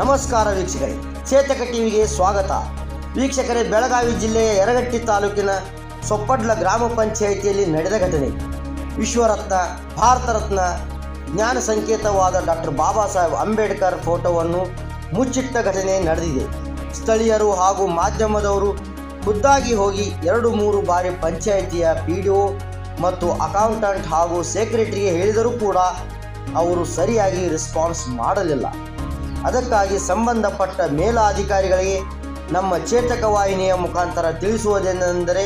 ನಮಸ್ಕಾರ ವೀಕ್ಷಕರೇ, ಚೇತಕ ಟಿವಿಗೆ ಸ್ವಾಗತ. ವೀಕ್ಷಕರೇ, ಬೆಳಗಾವಿ ಜಿಲ್ಲೆಯ ಯರಗಟ್ಟಿ ತಾಲೂಕಿನ ಸೊಪ್ಪಡ್ಲ ಗ್ರಾಮ ಪಂಚಾಯಿತಿಯಲ್ಲಿ ನಡೆದ ಘಟನೆ. ವಿಶ್ವರತ್ನ, ಭಾರತ ರತ್ನ, ಜ್ಞಾನ ಸಂಕೇತವಾದ ಡಾಕ್ಟರ್ ಬಾಬಾ ಸಾಹೇಬ್ ಅಂಬೇಡ್ಕರ್ ಫೋಟೋವನ್ನು ಮುಚ್ಚಿಟ್ಟ ಘಟನೆ ನಡೆದಿದೆ. ಸ್ಥಳೀಯರು ಹಾಗೂ ಮಾಧ್ಯಮದವರು ಖುದ್ದಾಗಿ ಹೋಗಿ ಎರಡು ಮೂರು ಬಾರಿ ಪಂಚಾಯಿತಿಯ ಪಿ ಡಿ ಒ ಮತ್ತು ಅಕೌಂಟೆಂಟ್ ಹಾಗೂ ಸೆಕ್ರೆಟರಿಗೆ ಹೇಳಿದರೂ ಕೂಡ ಅವರು ಸರಿಯಾಗಿ ರೆಸ್ಪಾನ್ಸ್ ಮಾಡಲಿಲ್ಲ. ಅದಕ್ಕಾಗಿ ಸಂಬಂಧಪಟ್ಟ ಮೇಲಾಧಿಕಾರಿಗಳಿಗೆ ನಮ್ಮ ಚೇತಕ ವಾಹಿನಿಯ ಮುಖಾಂತರ ತಿಳಿಸುವುದೇನೆಂದರೆ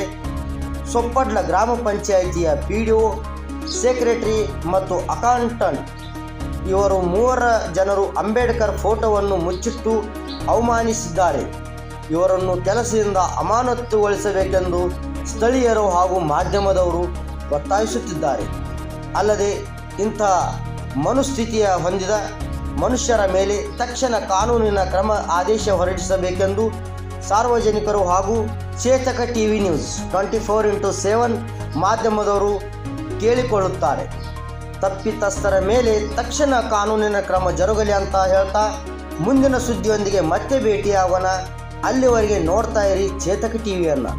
ಸೊಪ್ಪಡ್ಲ ಗ್ರಾಮ ಪಂಚಾಯಿತಿಯ ಪಿ ಡಿ ಒ ಸೆಕ್ರೆಟರಿ ಮತ್ತು ಅಕೌಂಟಂಟ್. ಇವರು ಮೂವರ ಜನರು ಅಂಬೇಡ್ಕರ್ ಫೋಟೋವನ್ನು ಮುಚ್ಚಿಟ್ಟು ಅವಮಾನಿಸಿದ್ದಾರೆ. ಇವರನ್ನು ಕೆಲಸದಿಂದ ಅಮಾನತುಗೊಳಿಸಬೇಕೆಂದು ಸ್ಥಳೀಯರು ಹಾಗೂ ಮಾಧ್ಯಮದವರು ಒತ್ತಾಯಿಸುತ್ತಿದ್ದಾರೆ. ಅಲ್ಲದೆ ಇಂಥ ಮನುಸ್ಥಿತಿಯ ಹೊಂದಿದ ಮನುಷ್ಯರ ಮೇಲೆ ತಕ್ಷಣ ಕಾನೂನಿನ ಕ್ರಮ ಆದೇಶ ಹೊರಡಿಸಬೇಕೆಂದು ಸಾರ್ವಜನಿಕರು ಹಾಗೂ Chetak TV news twenty four into seven ಮಾಧ್ಯಮದವರು ಕೇಳಿಕೊಳ್ಳುತ್ತಾರೆ. ತಪ್ಪಿತಸ್ಥರ ಮೇಲೆ ತಕ್ಷಣ ಕಾನೂನಿನ ಕ್ರಮ ಜರುಗಲಿ ಅಂತ ಹೇಳ್ತಾ ಮುಂದಿನ ಸುದ್ದಿಯೊಂದಿಗೆ ಮತ್ತೆ ಭೇಟಿಯಾಗೋಣ. ಅಲ್ಲಿವರೆಗೆ ನೋಡ್ತಾ ಇರಿ ಚೇತಕ ಟಿವಿಯನ್ನು.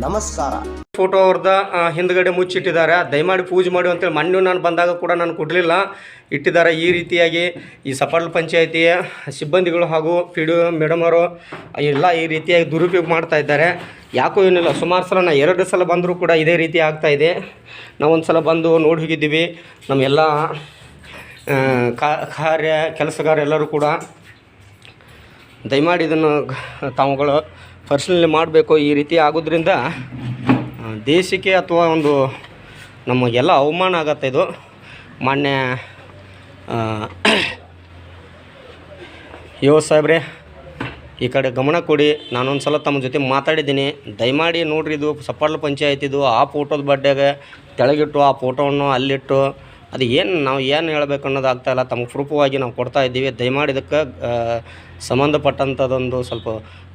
ನಮಸ್ಕಾರ. ಫೋಟೋ ಅವ್ರದ ಆ, ಹಿಂದ್ಗಡೆ ಮುಚ್ಚಿಟ್ಟಿದ್ದಾರೆ. ದಯಮಾಡಿ ಪೂಜೆ ಮಾಡಿ ಅಂತೇಳಿ ಮಣ್ಣು ನಾನು ಬಂದಾಗ ಕೂಡ ನಾನು ಕೊಡಲಿಲ್ಲ. ಇಟ್ಟಿದ್ದಾರೆ ಈ ರೀತಿಯಾಗಿ ಈ ಸಫಲ್ ಪಂಚಾಯತಿಯ ಸಿಬ್ಬಂದಿಗಳು ಹಾಗೂ ಪಿ ಡಿ ಮೇಡಮ್ ಅವರು ಎಲ್ಲ ಈ ರೀತಿಯಾಗಿ ದುರುಪಯೋಗ ಮಾಡ್ತಾ ಇದ್ದಾರೆ. ಯಾಕೋ ಏನಿಲ್ಲ ಸುಮಾರು ಸಲ ನಾನು ಎರಡು ಸಲ ಬಂದರೂ ಕೂಡ ಇದೇ ರೀತಿ ಆಗ್ತಾ ಇದೆ. ನಾವು ಒಂದು ಸಲ ಬಂದು ನೋಡಿ ಹೋಗಿದ್ದೀವಿ. ನಮ್ಮೆಲ್ಲ ಕಾರ್ಯ ಕೆಲಸಗಾರ ಎಲ್ಲರೂ ಕೂಡ ದಯಮಾಡಿ ಇದನ್ನು ತಾವುಗಳು ಪರಿಶೀಲನೆ ಮಾಡಬೇಕು ಈ ರೀತಿ ಆಗೋದ್ರಿಂದ ದೇಶಕ್ಕೆ ಅಥವಾ ಒಂದು ನಮಗೆಲ್ಲ ಅವಮಾನ ಆಗತ್ತೆ ಇದು. ಮಾನ್ಯ ಯೋ ಸಾಹೇಬ್ರೆ, ಈ ಕಡೆ ಗಮನ ಕೊಡಿ. ನಾನೊಂದು ಸಲ ತಮ್ಮ ಜೊತೆ ಮಾತಾಡಿದ್ದೀನಿ. ದಯಮಾಡಿ ನೋಡ್ರಿ ಇದು ಸಪ್ಪಾಡ್ಲ ಪಂಚಾಯತಿದು ಆ ಫೋಟೋದ ಬಡ್ಡೆಗೆ ಕೆಳಗಿಟ್ಟು, ಆ ಫೋಟೋವನ್ನು ಅಲ್ಲಿಟ್ಟು ಅದು ಏನು ನಾವು ಏನು ಹೇಳಬೇಕು ಅನ್ನೋದು ಆಗ್ತಾಯಿಲ್ಲ ತಮಗೆ ಪ್ರೂಫವಾಗಿ ನಾವು ಕೊಡ್ತಾ ಇದ್ದೀವಿ. ದಯಮಾಡಿ ಇದಕ್ಕೆ ಸಂಬಂಧಪಟ್ಟಂಥದ್ದೊಂದು ಸ್ವಲ್ಪ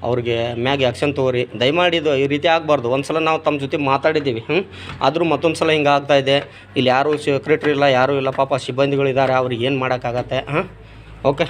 ಅವ್ರಿಗೆ ಮ್ಯಾಗೆ ಆ್ಯಕ್ಷನ್ ತೋರಿ ದಯಮಾಡಿ ಇದು ಈ ರೀತಿ ಆಗಬಾರ್ದು. ಒಂದು ಸಲ ನಾವು ತಮ್ಮ ಜೊತೆ ಮಾತಾಡಿದ್ದೀವಿ ಹ್ಞೂ ಆದರೂ ಮತ್ತೊಂದು ಸಲ ಹಿಂಗೆ ಇದೆ. ಇಲ್ಲಿ ಯಾರೂ ಸೆಕ್ರೆಟ್ರಿ ಇಲ್ಲ, ಯಾರೂ ಇಲ್ಲ. ಪಾಪ ಸಿಬ್ಬಂದಿಗಳು ಇದ್ದಾರೆ ಅವ್ರಿಗೆ ಏನು ಮಾಡೋಕ್ಕಾಗತ್ತೆ ಹಾಂ ಓಕೆ